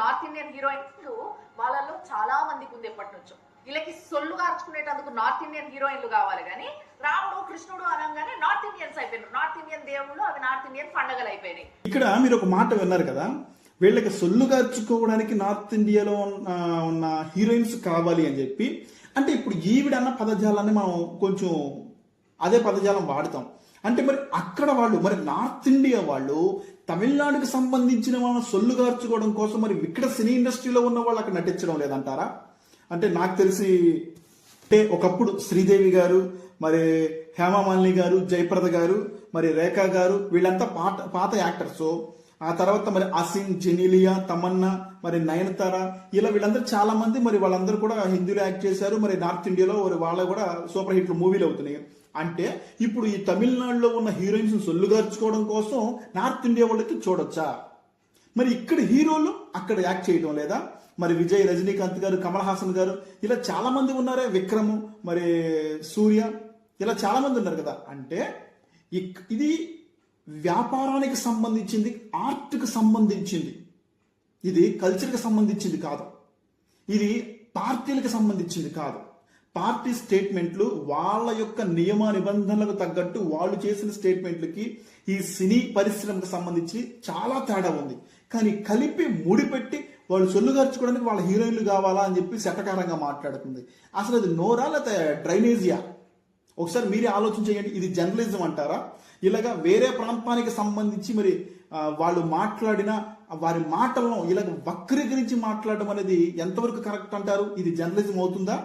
North Indian heroines వాళ్ళలో చాలా మందికి ఉంది ఎప్పటి నుంచో వీళ్ళకి సొల్లు కార్చుకునేటందుకు నార్త్ ఇండియన్ హీరోయిన్లు కావాలి కానీ రాముడు కృష్ణుడు అనగానే నార్త్ ఇండియన్స్ అయిపోయినారు. నార్త్ ఇండియన్ దేవుళ్ళు అవి నార్త్ ఇండియన్ పండగలు అయిపోయినాయి. ఇక్కడ మీరు ఒక మాట విన్నారు కదా వీళ్ళకి సొల్లు గార్చుకోవడానికి నార్త్ ఇండియాలో ఉన్న ఉన్న హీరోయిన్స్ కావాలి అని చెప్పి. అంటే ఇప్పుడు ఈవిడన్న పదజాలాన్ని మనం కొంచెం అదే పదజాలం వాడతాం. అంటే మరి అక్కడ వాళ్ళు మరి నార్త్ ఇండియా వాళ్ళు తమిళనాడుకి సంబంధించిన వాళ్ళని సొల్లు గార్చుకోవడం కోసం మరి ఇక్కడ సినీ ఇండస్ట్రీలో ఉన్న వాళ్ళు అక్కడ నటించడం లేదంటారా? అంటే నాకు తెలిసి అంటే ఒకప్పుడు శ్రీదేవి గారు మరి హేమమాలిని గారు జయప్రద గారు మరి రేఖా గారు వీళ్ళంతా పాత పాత యాక్టర్స్. ఆ తర్వాత మరి అసిన్ జెనీలియా తమన్నా మరి నయనతార ఇలా వీళ్ళందరూ చాలా మంది మరి వాళ్ళందరూ కూడా హిందీలో యాక్ట్ చేశారు. మరి నార్త్ ఇండియాలో మరి వాళ్ళ కూడా సూపర్ హిట్లు మూవీలు అవుతున్నాయి. అంటే ఇప్పుడు ఈ తమిళనాడులో ఉన్న హీరోయిన్స్ సొల్లుగార్చుకోవడం కోసం నార్త్ ఇండియా వాళ్ళకి చూడొచ్చా? మరి ఇక్కడ హీరోలు అక్కడ యాక్ట్ చేయడం లేదా? మరి విజయ్ రజనీకాంత్ గారు కమల్ హాసన్ గారు ఇలా చాలా మంది ఉన్నారే. విక్రమ్ మరి సూర్య ఇలా చాలా మంది ఉన్నారు కదా. అంటే ఇక్- ఇది వ్యాపారానికి సంబంధించింది ఆర్ట్కి సంబంధించింది. ఇది కల్చర్కి సంబంధించింది కాదు. ఇది పార్టీలకు సంబంధించింది కాదు. పార్టీ స్టేట్మెంట్లు వాళ్ళ యొక్క నియమ నిబంధనలకు తగ్గట్టు వాళ్ళు చేసిన స్టేట్మెంట్లకి ఈ సినీ పరిశ్రమకు సంబంధించి చాలా తేడా ఉంది. కానీ కలిపి ముడిపెట్టి వాళ్ళు సొల్లుగార్చుకోవడానికి వాళ్ళ హీరోయిన్లు కావాలా అని చెప్పి శటకారంగా మాట్లాడుతుంది. అసలు అది నోరా లేకపోతే డ్రైనేజియా? ఒకసారి మీరే ఆలోచన చేయండి ఇది జర్నలిజం అంటారా? ఇలాగా వేరే ప్రాంతానికి సంబంధించి మరి వాళ్ళు మాట్లాడిన వారి మాటలను ఇలాగ వక్రీకరించి మాట్లాడడం అనేది ఎంతవరకు కరెక్ట్ అంటారు? ఇది జర్నలిజం అవుతుందా?